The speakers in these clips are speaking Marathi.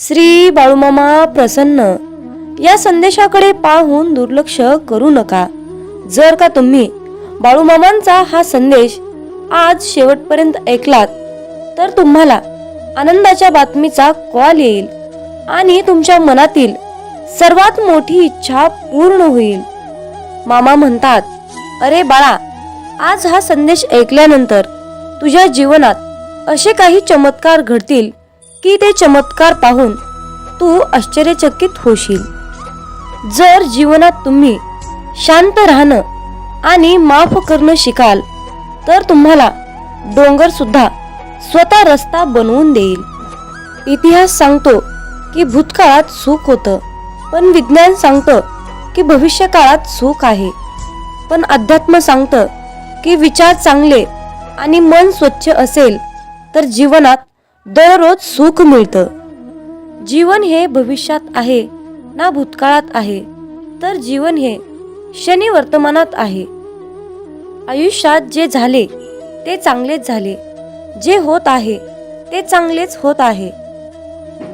श्री बाळूमामा प्रसन्न. या संदेशाकडे पाहून दुर्लक्ष करू नका. जर का तुम्ही बाळूमामांचा हा संदेश आज शेवटपर्यंत ऐकलात तर तुम्हाला आनंदाच्या बातमीचा कॉल येईल आणि तुमच्या मनातील सर्वात मोठी इच्छा पूर्ण होईल. मामा म्हणतात अरे बाळा आज हा संदेश ऐकल्यानंतर तुझ्या जीवनात असे काही चमत्कार घडतील की ते चमत्कार पाहून तू आश्चर्यचकित होशील. जर जीवनात तुम्ही शांत राहणं आणि माफ करणं शिकाल तर तुम्हाला डोंगर सुद्धा स्वतः रस्ता बनवून देईल. इतिहास सांगतो की भूतकाळात सुख होतं पण विज्ञान सांगतं की भविष्यकाळात सुख आहे. पण अध्यात्म सांगतं की विचार चांगले आणि मन स्वच्छ असेल तर जीवनात दररोज सुख मिळतं. जीवन हे भविष्यात आहे ना भूतकाळात आहे. तर जीवन हे शनी वर्तमानात आहे. आयुष्यात जे झाले ते चांगलेच झाले. जे होत आहे ते चांगलेच होत आहे.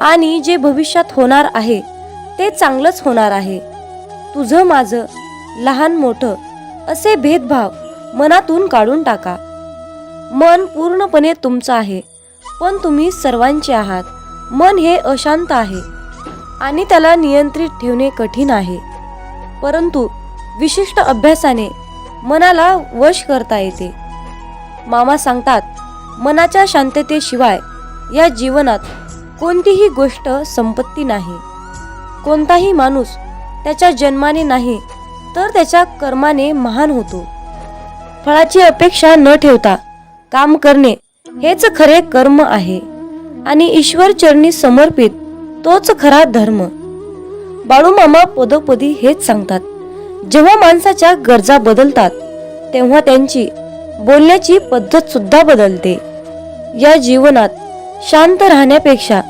आणि जे भविष्यात होणार आहे ते चांगलंच होणार आहे. तुझं माझं लहान मोठं असे भेदभाव मनातून काढून टाका. मन पूर्णपणे तुमचं आहे. पण तुम्ही सर्वांचे आहात. मन हे अशांत आहे आणि त्याला नियंत्रित ठेवणे कठीण आहे. परंतु विशिष्ट अभ्यासाने मनाला वश करता येते. मामा सांगतात मनाच्या शांततेशिवाय या जीवनात कोणतीही गोष्ट संपत्ती नाही. कोणताही माणूस त्याच्या जन्माने नाही तर त्याच्या कर्माने महान होतो. फळाची अपेक्षा न ठेवता काम करणे हेच खरे कर्म आहे. आणि ईश्वर चरणी समर्पित तोच खरा धर्म. बाळूमामा पदोपदी हेच सांगतात. जेव्हा माणसाच्या गरजा बदलतात तेव्हा त्यांची बोलण्याची पद्धत सुद्धा बदलते. या जीवनात शांत राहण्यापेक्षा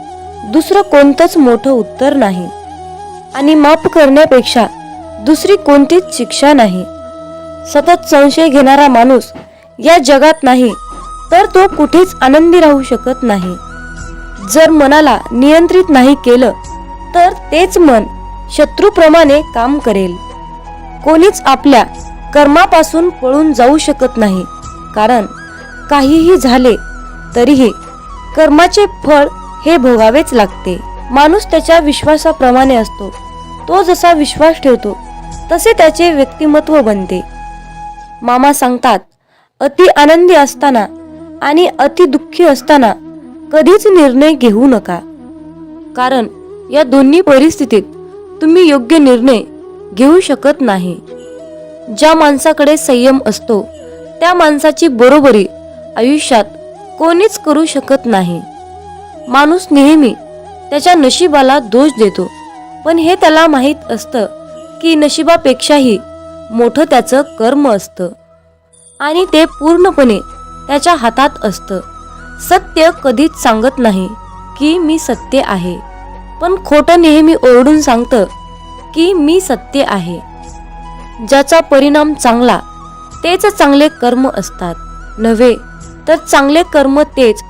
दुसरं कोणतंच मोठं उत्तर नाही. आणि माफ करण्यापेक्षा दुसरी कोणतीच शिक्षा नाही. सतत संशय घेणारा माणूस या जगात नाही तर तो कुठेच आनंदी राहू शकत नाही. जर मनाला नियंत्रित नाही केलं तर तेच मन शत्रूप्रमाणे काम करेल. कोणीच आपल्या कर्मापासून पळून जाऊ शकत नाही कारण काहीही झाले तरीही कर्माचे फळ हे भोगावेच लागते. माणूस त्याच्या विश्वासाप्रमाणे असतो. तो जसा विश्वास ठेवतो तसे त्याचे व्यक्तिमत्व बनते. मामा सांगतात अति आनंदी असताना आणि अति दुःखी असताना कधीच निर्णय घेऊ नका. कारण या दोन्ही परिस्थितीत तुम्ही योग्य निर्णय घेऊ शकत नाही. ज्या माणसाकडे संयम असतो त्या माणसाची बरोबरी आयुष्यात कोणीच करू शकत नाही. माणूस नेहमी त्याच्या नशिबाला दोष देतो पण हे त्याला माहीत असतं की नशिबापेक्षाही मोठं त्याचं कर्म असतं. आणि ते पूर्णपणे त्याच्या हातात असतं. सत्य कधीच सांगत नाही की मी सत्य आहे. पण खोटं नेहमी ओरडून सांगतं की मी सत्य आहे. ज्याचा परिणाम चांगला तेच चांगले कर्म असतात. नव्हे तर चांगले कर्म तेच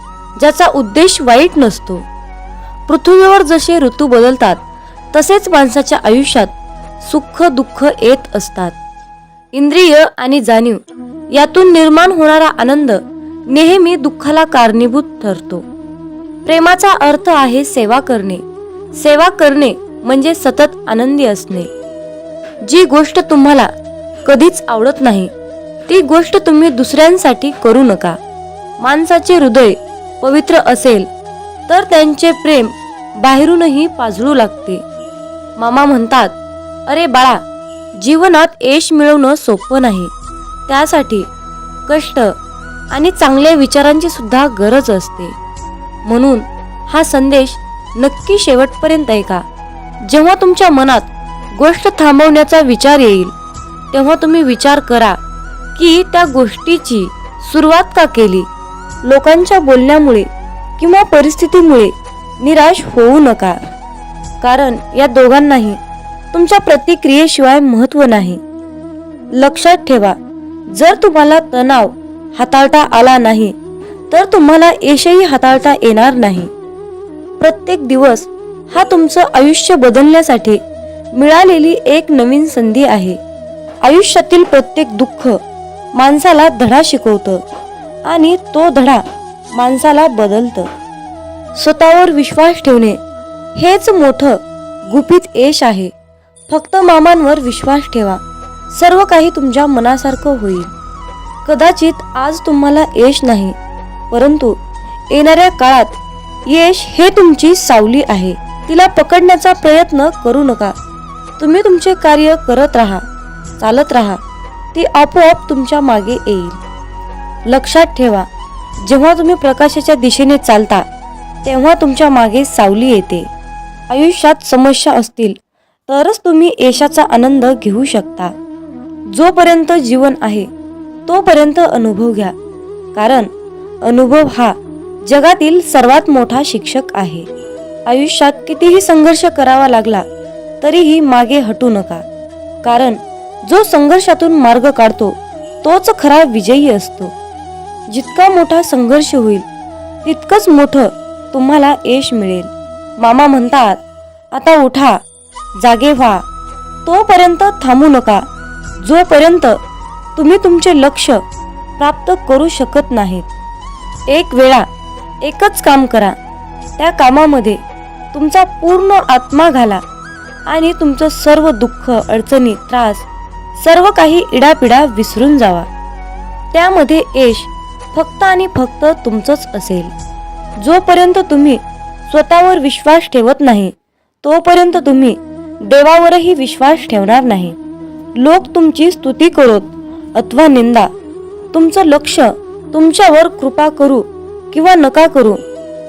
ज्याचा उद्देश वाईट नसतो. पृथ्वीवर जसे ऋतू बदलतात तसेच माणसाच्या आयुष्यात सुख दुःख येत असतात. इंद्रिय आणि जाणीव यातून निर्माण होणारा आनंद नेहमी दुःखाला कारणीभूत ठरतो. प्रेमाचा अर्थ आहे सेवा करणे. सेवा करणे म्हणजे सतत आनंदी असणे. जी गोष्ट तुम्हाला कधीच आवडत नाही ती गोष्ट तुम्ही दुसऱ्यांसाठी करू नका. माणसाचे हृदय पवित्र असेल तर त्यांचे प्रेम बाहेरूनही पाजळू लागते. मामा म्हणतात अरे बाळा जीवनात यश मिळवणं सोपं नाही. त्यासाठी कष्ट आणि चांगल्या विचारांची सुद्धा गरज असते. म्हणून हा संदेश नक्की शेवटपर्यंत ऐका. जेव्हा तुमच्या मनात गोष्ट थांबवण्याचा विचार येईल तेव्हा तुम्ही विचार करा की त्या गोष्टीची सुरुवात का केली? लोकांच्या बोलण्यामुळे किंवा परिस्थितीमुळे निराश होऊ नका. कारण या दोघांनाही तुमच्या प्रतिक्रियेशिवाय महत्त्व नाही. लक्षात ठेवा जर तुम्हाला तणाव हाताळता आला नाही तर तुम्हाला यशही हाताळता येणार नाही. प्रत्येक दिवस हा तुमचं आयुष्य बदलण्यासाठी मिळालेली एक नवीन संधी आहे. आयुष्यातील प्रत्येक दुःख माणसाला धडा शिकवतं आणि तो धडा माणसाला बदलतं. स्वतःवर विश्वास ठेवणे हेच मोठं गुपित यश आहे. फक्त मामांवर विश्वास ठेवा. सर्व काही तुमच्या मनासारखं होईल. कदाचित आज तुम्हाला यश नाही परंतु येणाऱ्या काळात यश हे तुमची सावली आहे. तिला पकडण्याचा प्रयत्न करू नका. तुम्ही तुमचे कार्य करत राहा चालत राहा. ती आपोआप तुमच्या मागे येईल. लक्षात ठेवा जेव्हा तुम्ही प्रकाशाच्या दिशेने चालता तेव्हा तुमच्या मागे सावली येते. आयुष्यात समस्या असतील तरच तुम्ही यशाचा आनंद घेऊ शकता. जोपर्यंत जीवन आहे तोपर्यंत अनुभव घ्या. कारण अनुभव हा जगातील सर्वात मोठा शिक्षक आहे. आयुष्यात कितीही संघर्ष करावा लागला तरीही मागे हटू नका. कारण जो संघर्षातून मार्ग काढतो तोच खरा विजयी असतो. जितका मोठा संघर्ष होईल तितकंच मोठं तुम्हाला यश मिळेल. मामा म्हणतात आता उठा जागे व्हा. तोपर्यंत थांबू नका. जोपर्यंत तुम्ही तुमचे लक्ष प्राप्त करू शकत नाहीत एक वेळा एकच काम करा. त्या कामामध्ये तुमचा पूर्ण आत्मा घाला आणि तुमचं सर्व दुःख अडचणी त्रास सर्व काही इडापिडा विसरून जावा. त्यामध्ये यश फक्त आणि फक्त तुमचंच असेल. जोपर्यंत तुम्ही स्वतःवर विश्वास ठेवत नाही तोपर्यंत तुम्ही देवावरही विश्वास ठेवणार नाही. लोक तुमची स्तुती करोत अथवा निंदा. तुमचं लक्ष तुमच्यावर कृपा करू किंवा नका करू.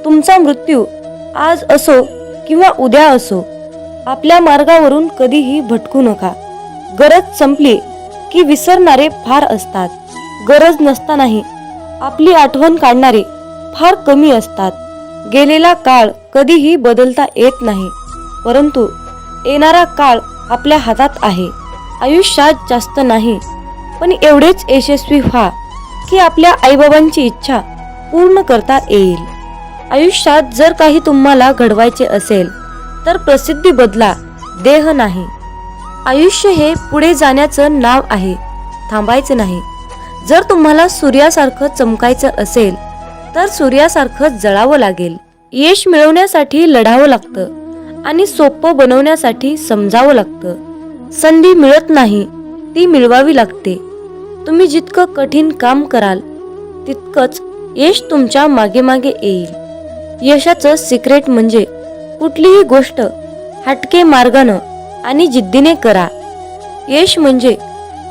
तुमचा मृत्यू आज असो किंवा उद्या असो आपल्या मार्गावरून कधीही भटकू नका. गरज संपली की विसरणारे फार असतात. गरज नसतानाही आपली आठवण काढणारे फार कमी असतात. गेलेला काळ कधीही बदलता येत नाही परंतु येणारा काळ आपल्या हातात आहे. आयुष्यात जास्त नाही. पण एवढेच यशस्वी व्हा की आपल्या आईबाबांची इच्छा पूर्ण करता येईल. आयुष्यात जर काही तुम्हाला घडवायचे असेल तर प्रसिद्धी बदला देह नाही. आयुष्य हे पुढे जाण्याचं नाव आहे थांबायचं नाही. जर तुम्हाला सूर्यासारखं चमकायचं असेल तर सूर्यासारखं जळावं लागेल. यश मिळवण्यासाठी लढावं लागतं आणि सोपं बनवण्यासाठी समजावं लागतं. संधी मिळत नाही ती मिळवावी लागते. तुम्ही जितकं कठीण काम कराल तितकंच यश तुमच्या मागे मागे येईल. यशाचं सिक्रेट म्हणजे कुठलीही गोष्ट हटके मार्गानं आणि जिद्दीने करा. यश म्हणजे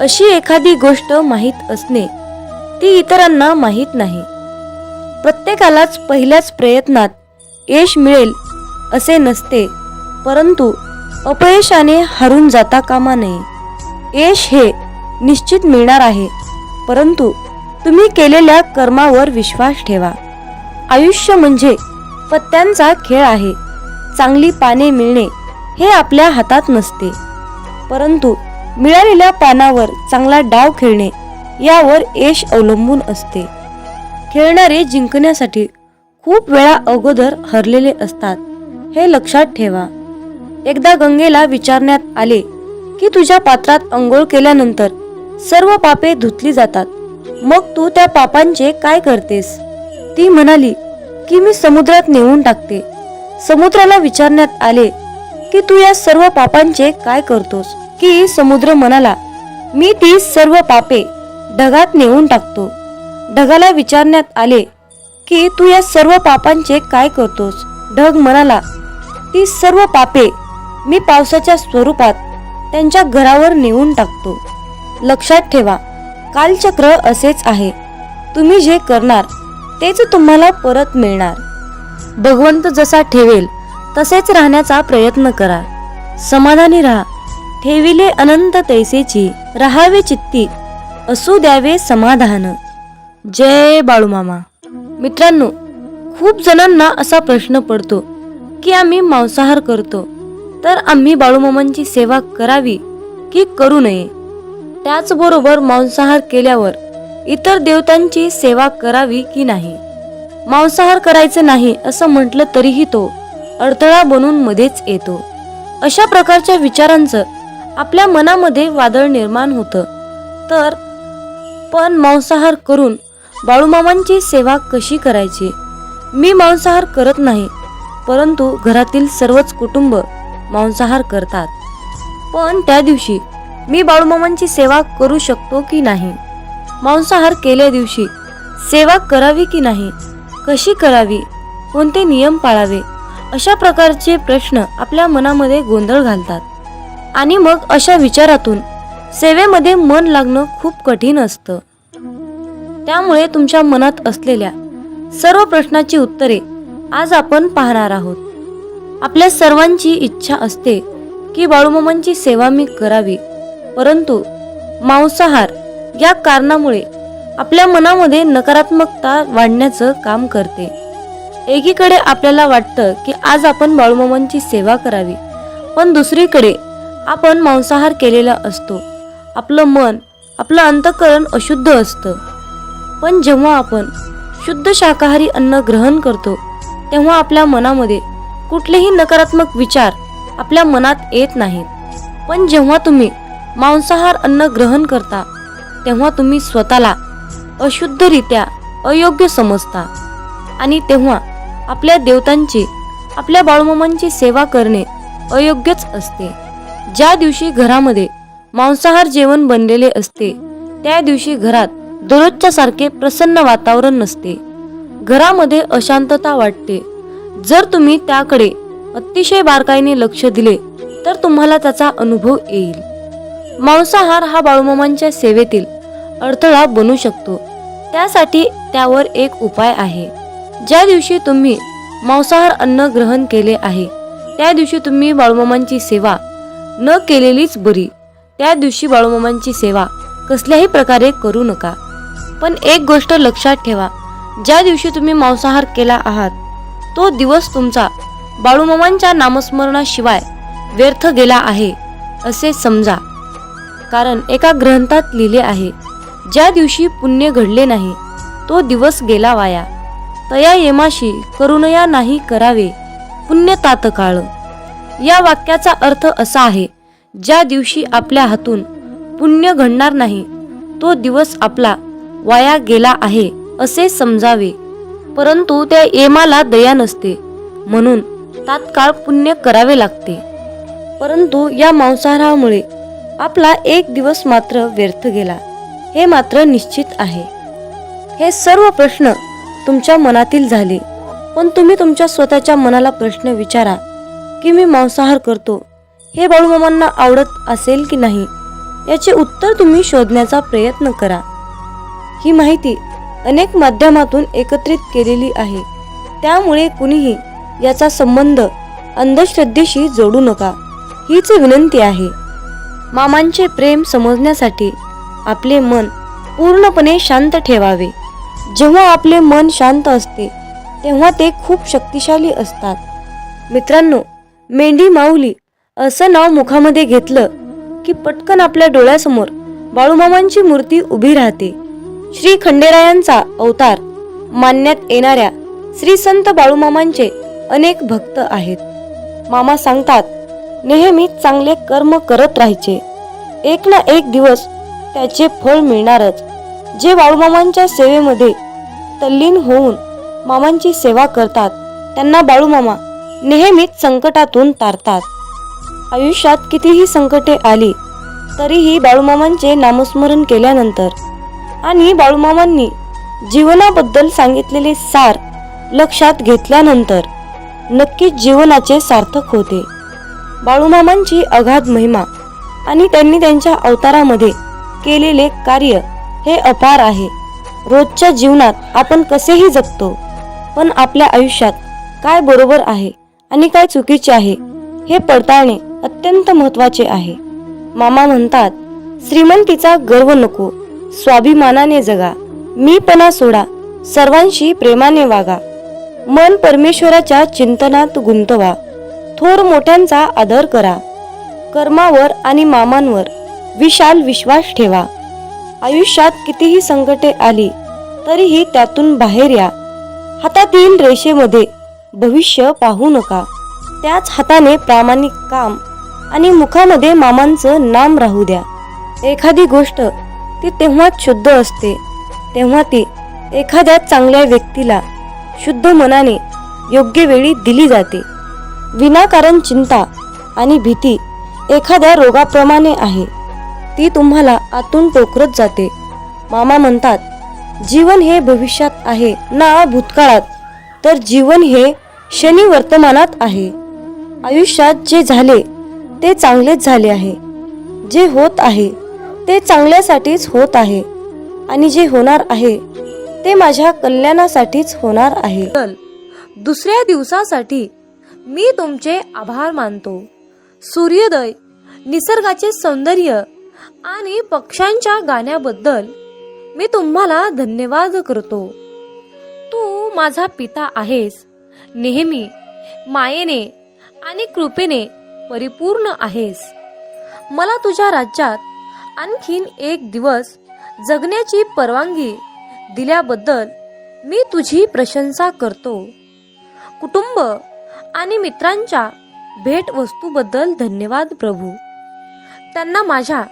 अशी एखादी गोष्ट माहीत असणे ती इतरांना माहीत नाही. प्रत्येकालाच पहिल्याच प्रयत्नात यश मिळेल असे नसते परंतु अपयशाने हरून जाता कामा नये. यश हे निश्चित मिळणार आहे परंतु तुम्ही केलेल्या कर्मावर विश्वास ठेवा. आयुष्य म्हणजे पत्त्यांचा खेळ आहे चांगली पाने मिळणे हे आपल्या हातात नसते. परंतु मिळालेल्या पानावर चांगला डाव खेळणे यावर यश अवलंबून असते. खेळणारे जिंकण्यासाठी खूप वेळा अगोदर हरलेले असतात हे लक्षात ठेवा. एकदा गंगेला विचारण्यात आले की तुझ्या पात्रात अंघोळ केल्यानंतर सर्व पापे धुतली जातात. मग तू त्या पापांचे काय करतेस? ती म्हणाली की मी समुद्रात नेऊन टाकते. समुद्राला विचारण्यात आले की तू या सर्व पापांचे काय करतोस? की समुद्र म्हणाला मी ती सर्व पापे ढगात नेऊन टाकतो. ढगाला विचारण्यात आले की तू या सर्व पापांचे काय करतोस? ढग म्हणाला ती सर्व पापे मी पावसाच्या स्वरूपात त्यांच्या घरावर नेऊन टाकतो. लक्षात ठेवा कालचक्र असेच आहे. तुम्ही जे करणार तेच तुम्हाला परत मिळणार. भगवंत जसा ठेवेल तसेच राहण्याचा प्रयत्न करा. समाधानी राहा. ठेविले अनंत तैसेची राहावे चित्ती असू द्यावे समाधान. जय बाळूमामा. मित्रांनो खूप जणांना असा प्रश्न पडतो की आम्ही मांसाहार करतो. तर आम्ही बाळूमामांची सेवा करावी की करू नये. त्याचबरोबर मांसाहार केल्यावर इतर देवतांची सेवा करावी की नाही? मांसाहार करायचं नाही असं म्हटलं तरीही तो अडथळा बनून मध्येच येतो. अशा प्रकारच्या विचारांचं आपल्या मनामध्ये वादळ निर्माण होतं. तर पण मांसाहार करून बाळूमामांची सेवा कशी करायची? मी मांसाहार करत नाही परंतु घरातील सर्वच कुटुंब मांसाहार करतात. पण त्या दिवशी मी बाळूमामांची सेवा करू शकतो की नाही? मांसाहार केल्या दिवशी सेवा करावी की नाही? कशी करावी? कोणते नियम पाळावे? अशा प्रकारचे प्रश्न आपल्या मनामध्ये गोंधळ घालतात. आणि मग अशा विचारातून सेवेमध्ये मन लागणं खूप कठीण असतं. त्यामुळे तुमच्या मनात असलेल्या सर्व प्रश्नाची उत्तरे आज आपण पाहणार आहोत. आपल्या सर्वांची इच्छा असते की बाळूमामांची सेवा मी करावी. परंतु मांसाहार या कारणामुळे आपल्या मनामध्ये नकारात्मकता वाढण्याचं काम करते. एकीकडे आपल्याला वाटतं की आज आपण बाळूमामांची सेवा करावी पण दुसरीकडे आपण मांसाहार केलेला असतो. आपलं मन आपलं अंतकरण अशुद्ध असतं. पण जेव्हा आपण शुद्ध शाकाहारी अन्न ग्रहण करतो तेव्हा आपल्या मनामध्ये कुठलेही नकारात्मक विचार आपल्या मनात येत नाहीत. पण जेव्हा तुम्ही मांसाहार अन्न ग्रहण करता तेव्हा तुम्ही स्वतःला अशुद्धरित्या अयोग्य समजता आणि तेव्हा आपल्या देवतांची आपल्या बाळूमामांची सेवा करणे अयोग्यच असते. ज्या दिवशी घरामध्ये मांसाहार जेवण बनलेले असते त्या दिवशी घरात दररोजच्या सारखे प्रसन्न वातावरण नसते. घरामध्ये अशांतता वाटते. जर तुम्ही त्याकडे अतिशय बारकाईने लक्ष दिले तर तुम्हाला त्याचा अनुभव येईल. मांसाहार हा बाळूमामांच्या सेवेतील अडथळा बनू शकतो. त्यासाठी त्यावर एक उपाय आहे. ज्या दिवशी तुम्ही मांसाहार अन्न ग्रहण केले आहे त्या दिवशी तुम्ही बाळूमामांची सेवा न केलेलीच बरी. त्या दिवशी बाळूमामांची सेवा कसल्याही प्रकारे करू नका. पण एक गोष्ट लक्षात ठेवा ज्या दिवशी तुम्ही मांसाहार केला आहात तो दिवस तुमचा बाळूमामांच्या नामस्मरणाशिवाय व्यर्थ गेला आहे असे समजा. कारण एका ग्रंथात लिहिले आहे ज्या दिवशी पुण्य घडले नाही तो दिवस गेला वाया. तया येमाशी करुणया नाही करावे पुण्य तातकाळ. या वाक्याचा अर्थ असा आहे ज्या दिवशी आपल्या हातून पुण्य घडणार नाही तो दिवस आपला वाया गेला आहे असे समजावे. परंतु त्या येमाला दया नसते. म्हणून तात्काळ पुण्य करावे लागते. परंतु या मांसाहारामुळे आपला एक दिवस मात्र व्यर्थ गेला. हे मात्र निश्चित आहे. हे सर्व प्रश्न तुमच्या मनातील झाले. पण तुम्ही तुमच्या स्वतःच्या मनाला प्रश्न विचारा की मी मांसाहार करतो. हे बाळूमामांना आवडत असेल की नाही याचे उत्तर तुम्ही शोधण्याचा प्रयत्न करा. ही माहिती अनेक माध्यमातून एकत्रित केलेली आहे. त्यामुळे कुणीही याचा संबंध अंधश्रद्धेशी जोडू नका. हीच विनंती आहे. मामांचे प्रेम समजण्यासाठी आपले मन पूर्णपणे शांत ठेवावे. जेव्हा आपले मन शांत असते तेव्हा ते खूप शक्तिशाली असतात. मित्रांनो मेंढी माऊली असं नाव मुखामध्ये घेतलं की पटकन आपल्या डोळ्यासमोर बाळूमामांची मूर्ती उभी राहते. श्री खंडेरायांचा अवतार मानण्यात येणाऱ्या श्री संत बाळूमामांचे अनेक भक्त आहेत. मामा सांगतात नेहमी चांगले कर्म करत राहायचे. एक ना एक दिवस त्याचे फळ मिळणारच. जे बाळूमामांच्या सेवेमध्ये तल्लीन होऊन मामांची सेवा करतात त्यांना बाळूमामा नेहमीच संकटातून तारतात. आयुष्यात कितीही संकटे आली तरीही बाळूमामांचे नामस्मरण केल्यानंतर आणि बाळूमामांनी जीवनाबद्दल सांगितलेले सार लक्षात घेतल्यानंतर नक्कीच जीवनाचे सार्थक होते. बाळूमामांची अगाध महिमा आणि त्यांनी त्यांच्या अवतारामध्ये केलेले कार्य हे अपार आहे. रोजच्या जीवनात आपण कसेही जगतो पण आपल्या आयुष्यात काय बरोबर आहे आणि काय चुकीचे आहे हे पडताळणे अत्यंत महत्त्वाचे आहे. मामा म्हणतात श्रीमंतीचा गर्व नको स्वाभिमानाने जगा. मीपणा सोडा. सर्वांशी प्रेमाने वागा. मन परमेश्वराच्या चिंतनात गुंतवा. थोर मोठ्यांचा आदर करा. कर्मावर आणि मामांवर विशाल विश्वास ठेवा. आयुष्यात कितीही संकटे आली तरीही त्यातून बाहेर या. हातातील रेषेमध्ये भविष्य पाहू नका. त्याच हाताने प्रामाणिक काम आणि मुखामध्ये मामांचं नाम राहू द्या. एखादी गोष्ट ती तेव्हाच शुद्ध असते. तेव्हा ती एखाद्या चांगल्या व्यक्तीला शुद्ध मनाने योग्य वेळी दिली जाते. विनाकारण चिंता आणि भीती एखाद्या रोगाप्रमाणे आहे. ती तुम्हाला आतून टोकरत जाते. मामा म्हणतात जीवन हे भविष्यात आहे ना भूतकाळात तर जीवन हे शनी वर्तमानात आहे. आयुष्यात जे झाले ते चांगलेच झाले आहे. जे होत आहे ते चांगल्यासाठीच होत आहे. आणि जे होणार आहे ते माझ्या कल्याणासाठीच होणार आहे. दुसऱ्या दिवसासाठी मी तुमचे आभार मानतो. सूर्योदय निसर्गाचे सौंदर्य आणि पक्ष्यांच्या गाण्याबद्दल मी तुम्हाला धन्यवाद करतो. तू माझा पिता आहेस. नेहमी मायेने आणि कृपेने परिपूर्ण आहेस. मला तुझ्या राज्यात आणखीन एक दिवस जगण्याची परवानगी दिल्याबद्दल मी तुझी प्रशंसा करतो. कुटुंब आणि मित्रांच्या भेटवस्तूबद्दल धन्यवाद प्रभू. त्यांना माझ्या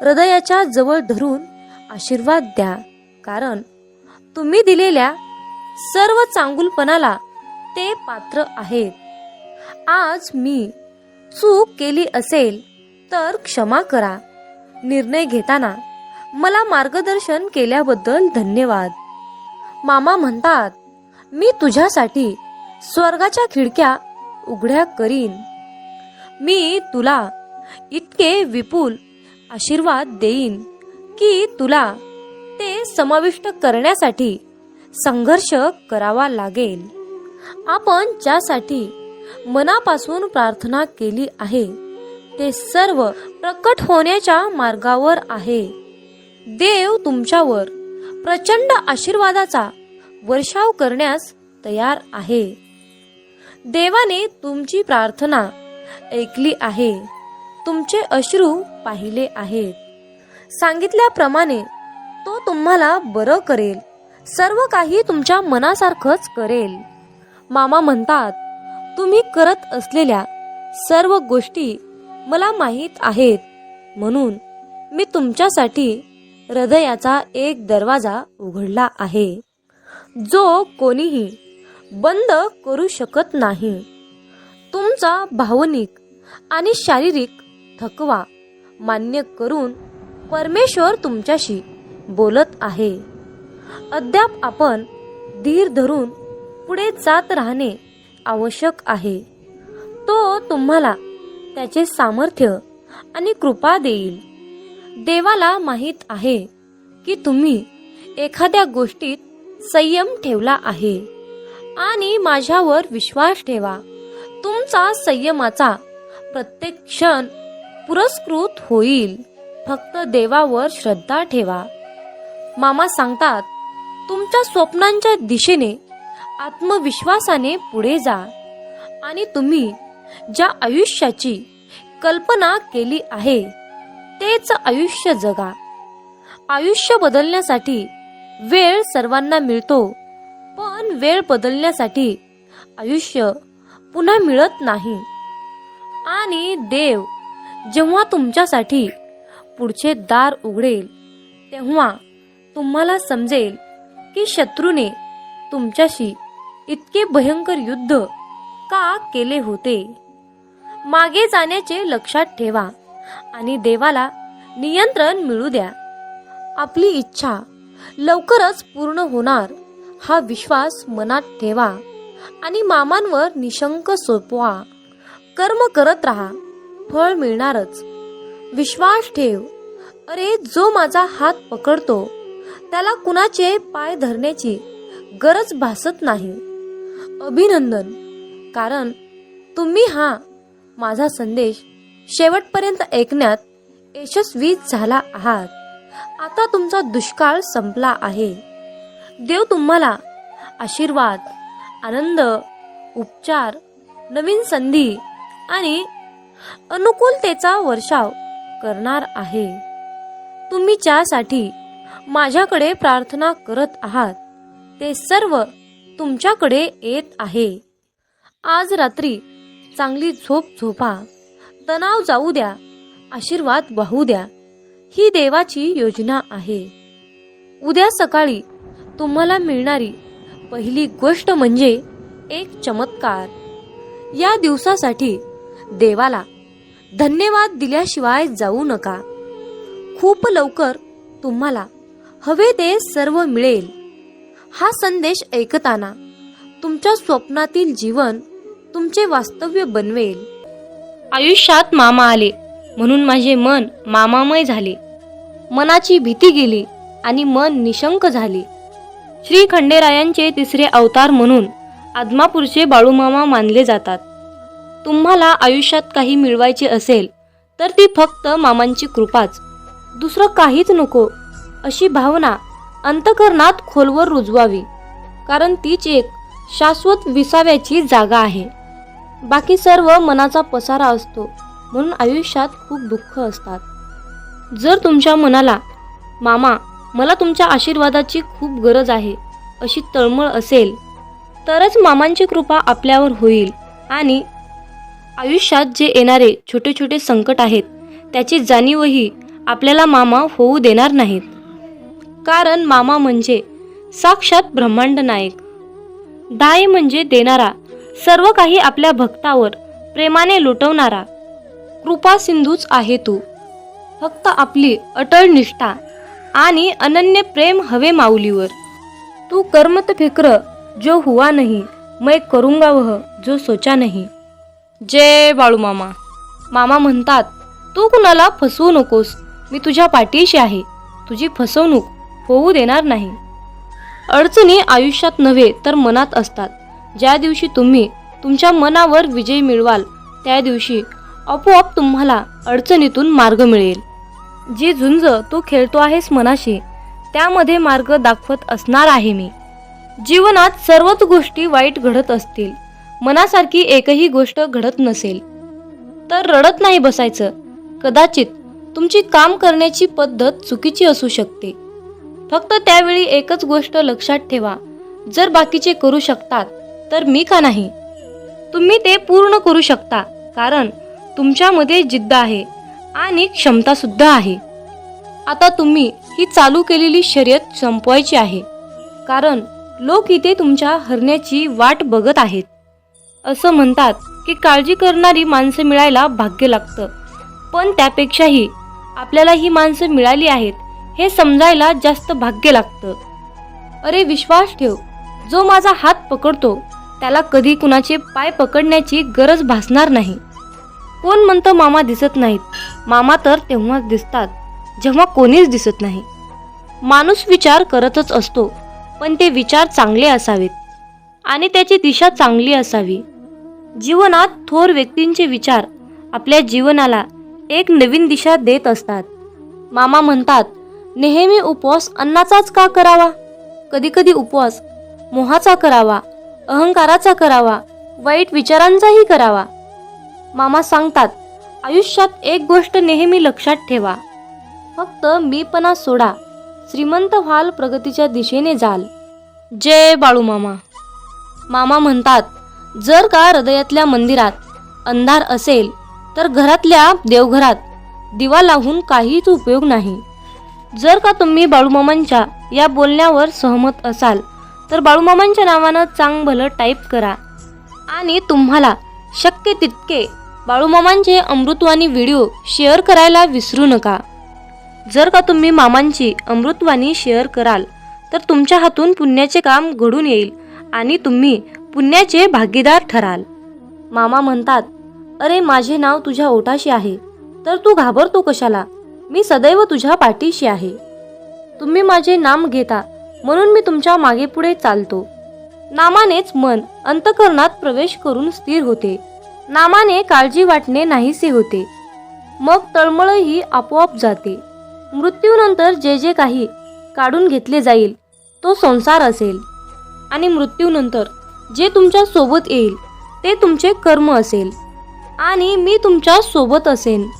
हृदयाच्या जवळ धरून आशीर्वाद द्या कारण तुम्ही दिलेल्या सर्व चांगुलपणाला ते पात्र आहेत. आज मी चूक केली असेल तर क्षमा करा. निर्णय घेताना मला मार्गदर्शन केल्याबद्दल धन्यवाद. मामा म्हणतात मी तुझ्यासाठी स्वर्गाच्या खिडक्या उघड्या करीन. मी तुला इतके विपुल आशीर्वाद देईन की तुला ते समाविष्ट करण्यासाठी संघर्ष करावा लागेल. आपण ज्यासाठी मनापासून प्रार्थना केली आहे ते सर्व प्रकट होण्याच्या मार्गावर आहे. देव तुमच्यावर प्रचंड आशीर्वादाचा वर्षाव करण्यास तयार आहे. देवाने तुमची प्रार्थना ऐकली आहे. तुमचे अश्रू पाहिले आहेत. सांगितल्याप्रमाणे तो तुम्हाला बरं करेल. सर्व काही तुमच्या मनासारखंच करेल. मामा म्हणतात तुम्ही करत असलेल्या सर्व गोष्टी मला माहीत आहेत. म्हणून मी तुमच्यासाठी हृदयाचा एक दरवाजा उघडला आहे. जो कोणीही बंद करू शकत नाही. तुमचा भावनिक आणि शारीरिक थकवा मान्य करून परमेश्वर तुमच्याशी बोलत आहे. अद्याप आपण धीर धरून पुढे जात राहणे आवश्यक आहे. तो तुम्हाला त्याचे सामर्थ्य आणि कृपा देईल. देवाला माहीत आहे की तुम्ही एखाद्या गोष्टीत संयम ठेवला आहे आणि माझ्यावर विश्वास ठेवा. तुमचा संयमाचा प्रत्येक क्षण पुरस्कृत होईल. फक्त देवावर श्रद्धा ठेवा. मामा सांगतात तुमच्या स्वप्नांच्या दिशेने आत्मविश्वासाने पुढे जा आणि तुम्ही ज्या आयुष्याची कल्पना केली आहे तेच आयुष्य जगा. आयुष्य बदलण्यासाठी वेळ सर्वांना मिळतो पण वेळ बदलण्यासाठी आयुष्य पुन्हा मिळत नाही. आणि देव जेव्हा तुमच्यासाठी पुढचे दार उघडेल तेव्हा तुम्हाला समजेल की शत्रूने तुमच्याशी इतके भयंकर युद्ध का केले होते? मागे जाण्याचे लक्षात ठेवा आणि देवाला नियंत्रण मिळू द्या. आपली इच्छा लवकरच पूर्ण होणार हा विश्वास मनात ठेवा आणि मामांवर निशंक सोपवा. कर्म करत राहा फळ मिळणारच. विश्वास ठेव अरे जो माझा हात पकडतो त्याला कुणाचे पाय धरण्याची गरज भासत नाही. अभिनंदन. कारण तुम्ही हा माझा संदेश शेवटपर्यंत ऐकण्यात यशस्वी झाला आहात. आता तुमचा दुष्काळ संपला आहे. देव तुम्हाला आशीर्वाद आनंद उपचार नवीन संधी आणि अनुकूलतेचा वर्षाव करणार आहे. तुम्ही ज्यासाठी माझ्याकडे प्रार्थना करत आहात ते सर्व तुमच्याकडे येत आहे. आज रात्री चांगली झोप झोपा. तणाव जाऊ द्या. आशीर्वाद वाहू द्या. ही देवाची योजना आहे. उद्या सकाळी तुम्हाला मिळणारी पहिली गोष्ट म्हणजे एक चमत्कार. या दिवसासाठी देवाला धन्यवाद दिल्याशिवाय जाऊ नका. खूप लवकर तुम्हाला हवे ते सर्व मिळेल. हा संदेश ऐकताना तुमच्या स्वप्नातील जीवन तुमचे वास्तव्य बनवेल. आयुष्यात मामा आले. म्हणून माझे मन मामामय झाले. मनाची भीती गेली आणि मन निशंक झाले. श्री खंडेरायांचे तिसरे अवतार म्हणून आदमापूरचे बाळूमामा मानले जातात. तुम्हाला आयुष्यात काही मिळवायचे असेल तर ती फक्त मामांची कृपाच. दुसरं काहीच नको. अशी भावना अंतकरणात खोलवर रुजवावी. कारण तीच एक शाश्वत विसाव्याची जागा आहे. बाकी सर्व मनाचा पसारा असतो. म्हणून आयुष्यात खूप दुःख असतात. जर तुमच्या मनाला मामा मला तुमच्या आशीर्वादाची खूप गरज आहे अशी तळमळ असेल तरच मामांची कृपा आपल्यावर होईल आणि आयुष्यात जे येणारे छोटे छोटे संकट आहेत त्याची जाणीवही आपल्याला मामा होऊ देणार नाहीत. कारण मामा म्हणजे साक्षात ब्रह्मांड नायक. दाय म्हणजे देणारा सर्व काही आपल्या भक्तावर प्रेमाने लुटवणारा. कृपा सिंधूच आहे तू. फक्त आपली अटळ निष्ठा आणि अनन्य प्रेम हवे माऊलीवर. तू कर्मत फिक्र जो हुआ नाही मैं करूंगा वह जो सोचा नाही. जय बाळू मामा. मामा म्हणतात तू कुणाला फसवू नकोस. मी तुझ्या पाठीशी आहे. तुझी फसवणूक होऊ देणार नाही. अडचणी आयुष्यात नव्हे तर मनात असतात. ज्या दिवशी तुम्ही तुमच्या मनावर विजय मिळवाल त्या दिवशी आपोआप तुम्हाला अडचणीतून मार्ग मिळेल. जी झुंज तू खेळतो आहेस मनाशी त्यामध्ये मार्ग दाखवत असणार आहे मी. जीवनात सर्वच गोष्टी वाईट घडत असतील मनासारखी एकही गोष्ट घडत नसेल. तर रडत नाही बसायचं. कदाचित तुमची काम करण्याची पद्धत चुकीची असू शकते. फक्त त्यावेळी एकच गोष्ट लक्षात ठेवा. जर बाकीचे करू शकतात तर मी का नाही? तुम्ही ते पूर्ण करू शकता कारण तुमच्यामध्ये जिद्द आहे आणि क्षमतासुद्धा आहे. आता तुम्ही ही चालू केलेली शर्यत संपवायची आहे कारण लोक इथे तुमच्या हरण्याची वाट बघत आहेत. असं म्हणतात की काळजी करणारी माणसं मिळायला भाग्य लागतं पण त्यापेक्षाही आपल्याला ही माणसं मिळाली आहेत हे समजायला जास्त भाग्य लागतं. अरे विश्वास ठेव जो माझा हात पकडतो त्याला कधी कुणाचे पाय पकडण्याची गरज भासणार नाही. कोण म्हणतं मामा दिसत नाहीत? मामा तर तेव्हाच दिसतात जेव्हा कोणीच दिसत नाही. माणूस विचार करतच असतो पण ते विचार चांगले असावेत. आणि त्याची दिशा चांगली असावी. जीवनात थोर व्यक्तींचे विचार आपल्या जीवनाला एक नवीन दिशा देत असतात. मामा म्हणतात नेहमी उपवास अन्नाचाच का करावा? कधीकधी उपवास मोहाचा करावा अहंकाराचा करावा वाईट विचारांचाही करावा. मामा सांगतात आयुष्यात एक गोष्ट नेहमी लक्षात ठेवा. फक्त मीपणा सोडा श्रीमंत व्हाल प्रगतीच्या दिशेने जाल. जय बाळू मामा. मामा म्हणतात जर का हृदयातल्या मंदिरात अंधार असेल तर घरातल्या देवघरात दिवा लावून काहीच उपयोग नाही. जर का तुम्ही बाळूमामांच्या या बोलण्यावर सहमत असाल तर बाळूमामांच्या नावानं चांग भलं टाईप करा. आणि तुम्हाला शक्य तितके बाळूमामांचे अमृतवाणी व्हिडिओ शेअर करायला विसरू नका. जर का तुम्ही मामांची अमृतवाणी शेअर कराल तर तुमच्या हातून पुण्याचे काम घडून येईल आणि तुम्ही पुण्याचे भागीदार ठराल. मामा म्हणतात अरे माझे नाव तुझ्या ओटाशी आहे. तर तू घाबरतो कशाला? मी सदैव तुझ्या पाठीशी आहे. तुम्ही माझे नाम घेता म्हणून मी तुमच्या मागे पुढे चालतो. नामानेच मन अंतकरणात प्रवेश करून स्थिर होते. नामाने काळजी वाटणे नाहीसे होते. मग तळमळही आपोआप जाते. मृत्यूनंतर जे जे काही काढून घेतले जाईल तो संसार असेल. आणि मृत्यूनंतर जे तुमच्यासोबत येईल ते तुमचे कर्म असेल. आणि मी तुमच्यासोबत असेन.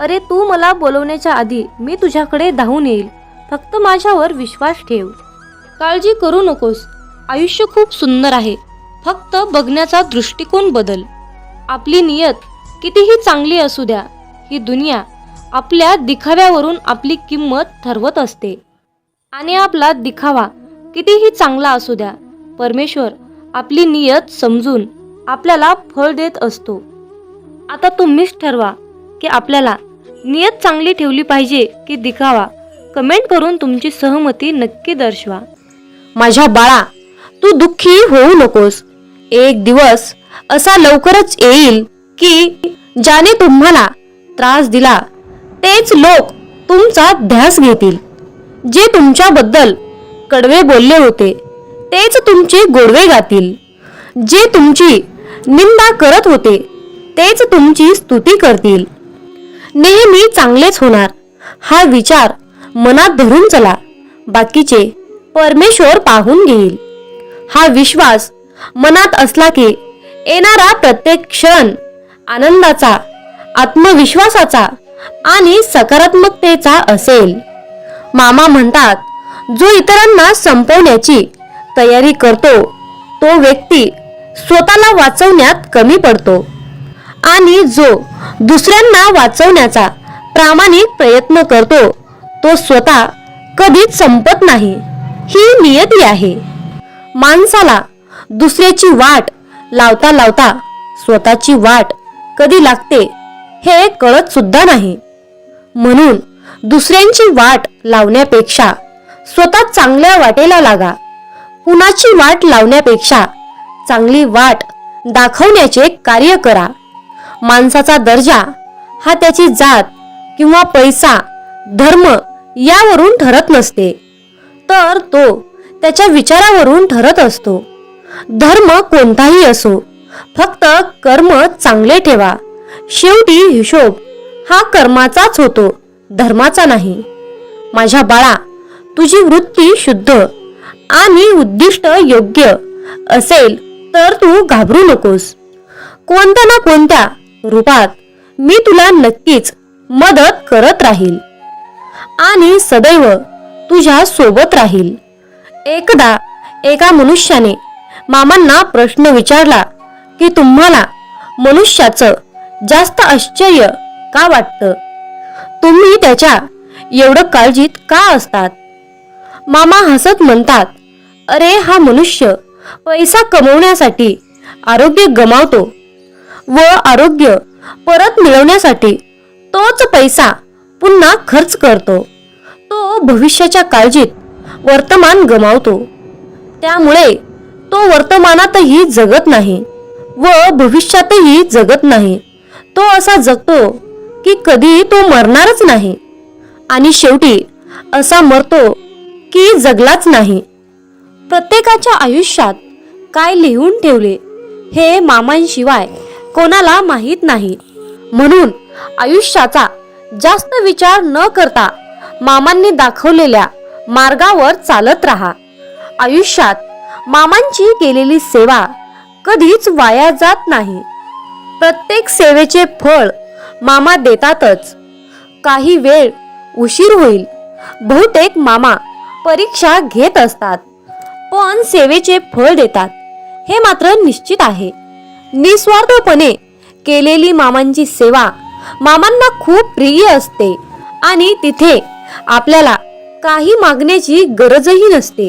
अरे तू मला बोलवण्याच्या आधी मी तुझ्याकडे धावून येईल. फक्त माझ्यावर विश्वास ठेव. काळजी करू नकोस. आयुष्य खूप सुंदर आहे. फक्त बघण्याचा दृष्टिकोन बदल. आपली नियत कितीही चांगली असू द्या ही दुनिया आपल्या दिखाव्यावरून आपली किंमत ठरवत असते. आणि आपला दिखावा कितीही चांगला असू द्या परमेश्वर आपली नियत समजून आपल्याला फळ देत असतो. आता तुम्हीच ठरवा की आपल्याला नियत चांगली ठेवली पाहिजे की दिखावा. कमेंट करून तुमची सहमती नक्की दर्शवा. माझ्या बाळा तू दुःखी होऊ नकोस. एक दिवस असा लवकरच येईल की ज्याने तुम्हाला त्रास दिला तेच लोक तुमचा ध्यास घेतील. जे तुमच्याबद्दल कडवे बोलले होते तेच तुमचे गोडवे गातील. जे तुमची निंदा करत होते तेच तुमची स्तुती करतील. नेहमी चांगलेच होणार हा विचार मनात धरून चला. बाकीचे परमेश्वर पाहून घेईल. हा विश्वास मनात असला की येणारा प्रत्येक क्षण आनंदाचा आत्मविश्वासाचा आणि सकारात्मकतेचा असेल. मामा म्हणतात जो इतरांना संपवण्याची तयारी करतो तो व्यक्ती स्वतःला वाचवण्यात कमी पडतो आणि जो दुसऱ्यांना वाचवण्याचा प्रामाणिक प्रयत्न करतो तो स्वतः कधीच संपत नाही. ही नियती आहे. माणसाला दुसऱ्याची वाट लावता लावता स्वतःची वाट कधी लागते हे कळत सुद्धा नाही. म्हणून दुसऱ्यांची वाट लावण्यापेक्षा स्वतः चांगल्या वाटेला लागा. कुणाची वाट लावण्यापेक्षा चांगली वाट दाखवण्याचे कार्य करा. माणसाचा दर्जा हा त्याची जात किंवा पैसा धर्म यावरून ठरत नसते. तर तो त्याच्या विचारावरून ठरत असतो. धर्म कोणताही असो फक्त कर्म चांगले ठेवा. शेवटी हिशोब हा कर्माचाच होतो धर्माचा नाही. माझ्या बाळा तुझी वृत्ती शुद्ध आणि उद्दिष्ट योग्य असेल तर तू घाबरू नकोस. कोणत्या ना कोणत्या रूपात मी तुला नक्कीच मदत करत राहील. आणि सदैव तुझ्या सोबत राहील. एकदा एका मनुष्याने मामांना प्रश्न विचारला की तुम्हाला मनुष्याचं जास्त आश्चर्य का वाटतं? तुम्ही त्याच्या एवढं काळजीत का असतात? मामा हसत म्हणतात अरे हा मनुष्य पैसा कमवण्यासाठी आरोग्य गमावतो व आरोग्य परत मिळवण्यासाठी तोच पैसा पुन्हा खर्च करतो. तो भविष्याच्या काळजीत वर्तमान गमावतो. त्यामुळे तो वर्तमानातही जगत नाही व भविष्यातही जगत नाही. तो असा जगतो की कधी तो मरणारच नाही. आणि शेवटी असा मरतो की जगलाच नाही. प्रत्येकाच्या आयुष्यात काय लिहून ठेवले हे मामांशिवाय कोणाला माहीत नाही. म्हणून आयुष्याचा जास्त विचार न करता मामांनी दाखवलेल्या मार्गावर चालत राहा. आयुष्यात मामांची केलेली सेवा कधीच वाया जात नाही. प्रत्येक सेवेचे फळ मामा देतातच. काही वेळ उशीर होईल. बहुतेक मामा परीक्षा घेत असतात पण सेवेचे फळ देतात. हे मात्र निश्चित आहे. निस्वार्थपणे केलेली मामांची सेवा मामांना खूप प्रिय असते आणि तिथे आपल्याला काही मागण्याची गरजही नसते.